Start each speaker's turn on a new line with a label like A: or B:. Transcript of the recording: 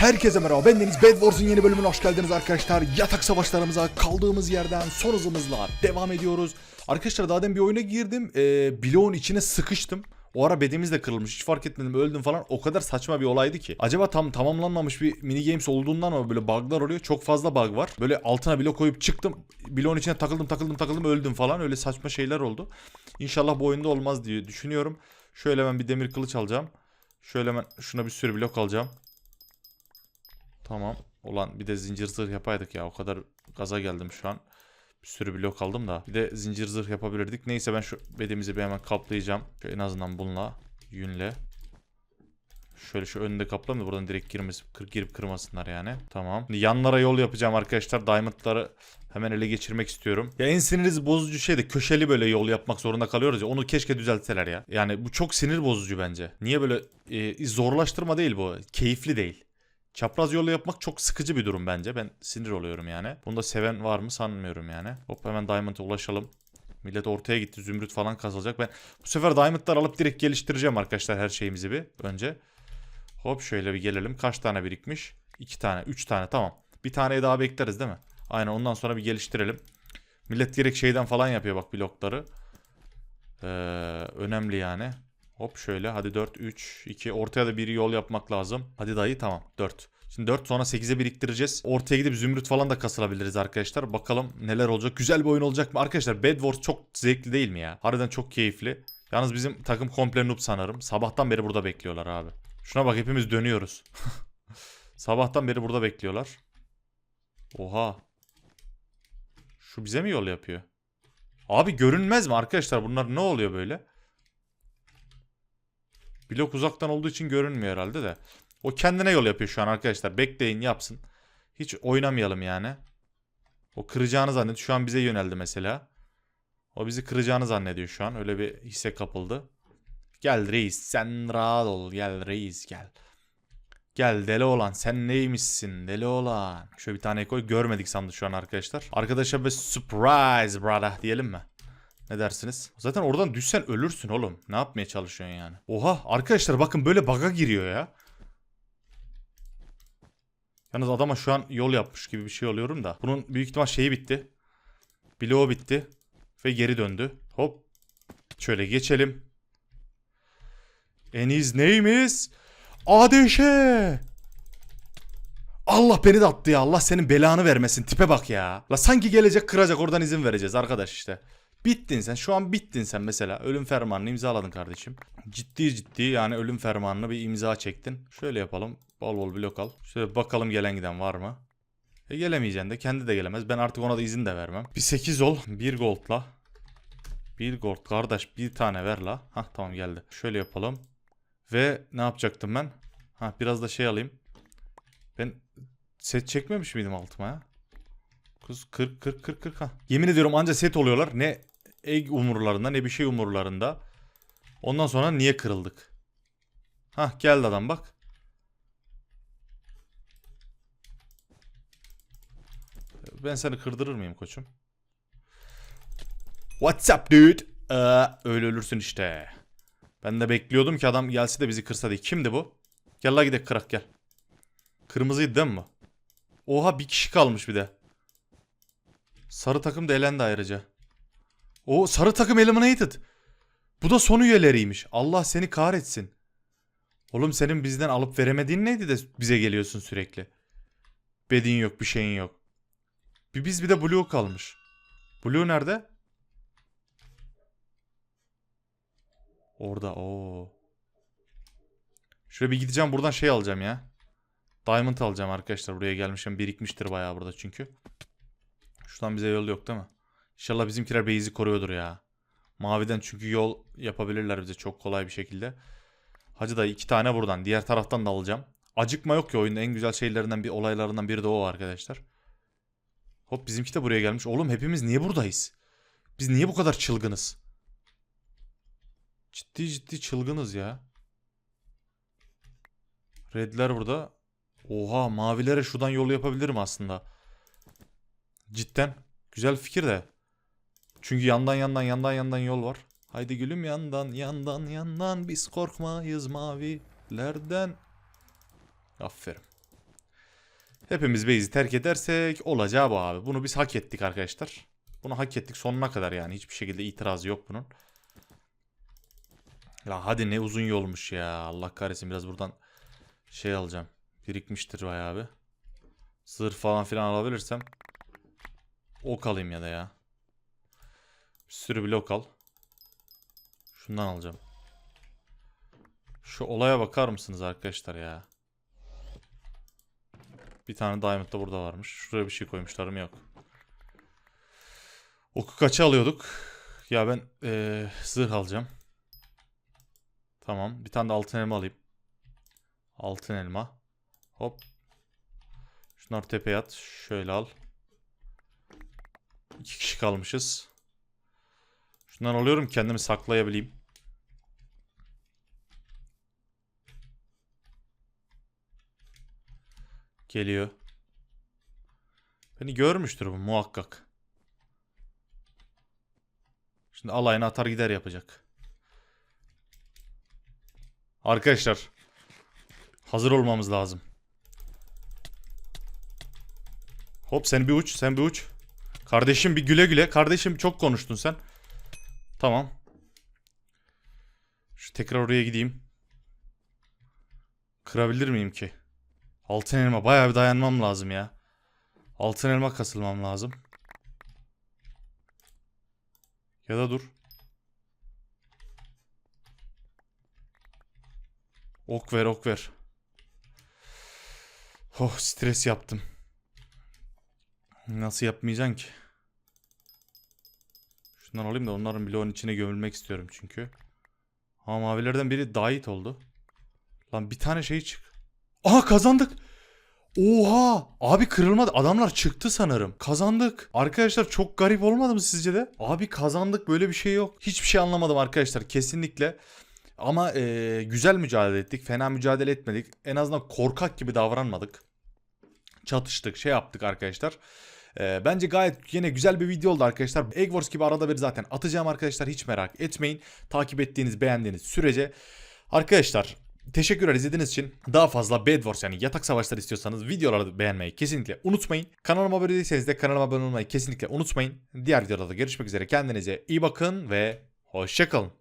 A: Herkese merhaba ben Deniz Bed Wars'un yeni bölümüne hoş geldiniz arkadaşlar. Yatak savaşlarımıza kaldığımız yerden son hızımızla devam ediyoruz. Arkadaşlar daha demin bir oyuna girdim. Ee, bloğun içine sıkıştım. O ara bedimiz de kırılmış. Hiç fark etmedim öldüm falan. O kadar saçma bir olaydı ki. Acaba tam tamamlanmamış bir mini games olduğundan mı böyle bug'lar oluyor? Çok fazla bug var. Böyle altına blok koyup çıktım. Bloğun içine takıldım takıldım takıldım öldüm falan. Öyle saçma şeyler oldu. İnşallah bu oyunda olmaz diye düşünüyorum. Şöyle ben bir demir kılıç alacağım. Şöyle ben şuna bir sürü blok alacağım. Tamam. Ulan bir de zincir zırh yapaydık ya. O kadar gaza geldim şu an. Bir sürü blok aldım da. Bir de zincir zırh yapabilirdik. Neyse ben şu bedimizi bir hemen kaplayacağım. Şu en azından bununla. Yünle. Şöyle şu önünde kaplayayım da buradan direkt girmesi, kır, girip kırmasınlar yani. Tamam. Şimdi yanlara yol yapacağım arkadaşlar. Diamondları hemen ele geçirmek istiyorum. Ya en sinir bozucu şey de köşeli böyle yol yapmak zorunda kalıyoruz ya. Onu keşke düzeltseler ya. Yani bu çok sinir bozucu bence. Niye böyle e, zorlaştırma değil bu. Keyifli değil. Çapraz yolu yapmak çok sıkıcı bir durum bence. Ben sinir oluyorum yani. Bunu da seven var mı sanmıyorum yani. Hop hemen Diamond'a ulaşalım. Millet ortaya gitti. Zümrüt falan kazılacak. Ben bu sefer Diamond'lar alıp direkt geliştireceğim arkadaşlar her şeyimizi bir önce. Hop şöyle bir gelelim. Kaç tane birikmiş? 2 tane, 3 tane tamam. Bir tane daha bekleriz değil mi? Aynen ondan sonra bir geliştirelim. Millet direkt şeyden falan yapıyor bak blokları. Ee, önemli yani. Hop şöyle hadi 4 3 2 ortaya da bir yol yapmak lazım. Hadi dayı tamam 4. Şimdi 4 sonra 8'e biriktireceğiz. Ortaya gidip zümrüt falan da kasılabiliriz arkadaşlar. Bakalım neler olacak. Güzel bir oyun olacak mı? Arkadaşlar Bed çok zevkli değil mi ya? Harbiden çok keyifli. Yalnız bizim takım komple noob sanırım. Sabahtan beri burada bekliyorlar abi. Şuna bak hepimiz dönüyoruz. Sabahtan beri burada bekliyorlar. Oha. Şu bize mi yol yapıyor? Abi görünmez mi arkadaşlar? Bunlar ne oluyor böyle? Blok uzaktan olduğu için görünmüyor herhalde de. O kendine yol yapıyor şu an arkadaşlar. Bekleyin yapsın. Hiç oynamayalım yani. O kıracağını zannediyor. Şu an bize yöneldi mesela. O bizi kıracağını zannediyor şu an. Öyle bir hisse kapıldı. Gel reis sen rahat ol. Gel reis gel. Gel deli olan sen neymişsin deli olan. Şöyle bir tane koy görmedik sandı şu an arkadaşlar. Arkadaşa bir surprise brother diyelim mi? Ne dersiniz? Zaten oradan düşsen ölürsün oğlum. Ne yapmaya çalışıyorsun yani? Oha arkadaşlar bakın böyle baga giriyor ya. Yalnız adama şu an yol yapmış gibi bir şey oluyorum da. Bunun büyük ihtimal şeyi bitti. Bloğu bitti. Ve geri döndü. Hop. Şöyle geçelim. And his name. Allah beni de attı ya. Allah senin belanı vermesin. Tipe bak ya. La sanki gelecek kıracak oradan izin vereceğiz arkadaş işte. Bittin sen. Şu an bittin sen mesela. Ölüm fermanını imzaladın kardeşim. Ciddi ciddi yani ölüm fermanını bir imza çektin. Şöyle yapalım. Bol bol blok al. Şöyle bakalım gelen giden var mı? E gelemeyeceksin de kendi de gelemez. Ben artık ona da izin de vermem. Bir 8 ol. 1 goldla. 1 gold kardeş bir tane ver la. Hah tamam geldi. Şöyle yapalım. Ve ne yapacaktım ben? Ha biraz da şey alayım. Ben set çekmemiş miydim altıma ya? Kız 40 40 40 40 ha. Yemin ediyorum anca set oluyorlar. Ne egg umurlarında ne bir şey umurlarında. Ondan sonra niye kırıldık? Ha geldi adam bak. Ben seni kırdırır mıyım koçum? What's up dude? Ee, öyle ölürsün işte. Ben de bekliyordum ki adam gelse de bizi kırsa diye. Kimdi bu? Gel la gidelim kırak gel. Kırmızıydı değil mi? Oha bir kişi kalmış bir de. Sarı takım da elendi ayrıca. O sarı takım eliminated. Bu da son üyeleriymiş. Allah seni kahretsin. Oğlum senin bizden alıp veremediğin neydi de bize geliyorsun sürekli. Bedin yok bir şeyin yok. Bir biz bir de Blue kalmış. Blue nerede? Orada o. Şöyle bir gideceğim buradan şey alacağım ya. Diamond alacağım arkadaşlar. Buraya gelmişim. Birikmiştir bayağı burada çünkü. Şuradan bize yol yok değil mi? İnşallah bizimkiler base'i koruyordur ya. Maviden çünkü yol yapabilirler bize çok kolay bir şekilde. Hacı da iki tane buradan. Diğer taraftan da alacağım. Acıkma yok ya oyunda en güzel şeylerinden bir olaylarından biri de o arkadaşlar. Hop bizimki de buraya gelmiş. Oğlum hepimiz niye buradayız? Biz niye bu kadar çılgınız? Ciddi ciddi çılgınız ya. Redler burada. Oha mavilere şuradan yol yapabilirim aslında. Cidden. Güzel fikir de. Çünkü yandan yandan yandan yandan yol var. Haydi gülüm yandan yandan yandan biz korkmayız mavilerden. Aferin. Hepimiz base'i terk edersek olacağı bu abi. Bunu biz hak ettik arkadaşlar. Bunu hak ettik sonuna kadar yani. Hiçbir şekilde itirazı yok bunun. Ya hadi ne uzun yolmuş ya. Allah kahretsin biraz buradan şey alacağım. Birikmiştir bayağı bir. Zırh falan filan alabilirsem. Ok alayım ya da ya. Bir sürü blok al. Şundan alacağım. Şu olaya bakar mısınız arkadaşlar ya? Bir tane diamond da burada varmış. Şuraya bir şey koymuşlar mı yok. Oku kaça alıyorduk? Ya ben eee, zırh alacağım. Tamam. Bir tane de altın elma alayım. Altın elma. Hop. Şunlar tepeye at. Şöyle al. İki kişi kalmışız. Şundan alıyorum kendimi saklayabileyim. Geliyor. Beni görmüştür bu muhakkak. Şimdi alayını atar gider yapacak. Arkadaşlar. Hazır olmamız lazım. Hop sen bir uç, sen bir uç. Kardeşim bir güle güle. Kardeşim çok konuştun sen. Tamam. Şu tekrar oraya gideyim. Kırabilir miyim ki? Altın elma bayağı bir dayanmam lazım ya. Altın elma kasılmam lazım. Ya da dur. Ok ver ok ver. Oh stres yaptım. Nasıl yapmayacaksın ki? Şundan alayım da onların bloğun içine gömülmek istiyorum çünkü. Ama mavilerden biri dahit oldu. Lan bir tane şey çık. Aha kazandık. Oha! Abi kırılmadı. Adamlar çıktı sanırım. Kazandık. Arkadaşlar çok garip olmadı mı sizce de? Abi kazandık böyle bir şey yok. Hiçbir şey anlamadım arkadaşlar kesinlikle. Ama eee, güzel mücadele ettik. Fena mücadele etmedik. En azından korkak gibi davranmadık. Çatıştık, şey yaptık arkadaşlar. Eee, bence gayet yine güzel bir video oldu arkadaşlar. Egg Wars gibi arada bir zaten atacağım arkadaşlar. Hiç merak etmeyin. Takip ettiğiniz, beğendiğiniz sürece. Arkadaşlar Teşekkürler izlediğiniz için. Daha fazla Bed Wars yani yatak savaşları istiyorsanız videoları beğenmeyi kesinlikle unutmayın. Kanalıma abone değilseniz de kanalıma abone olmayı kesinlikle unutmayın. Diğer videolarda görüşmek üzere. Kendinize iyi bakın ve hoşçakalın.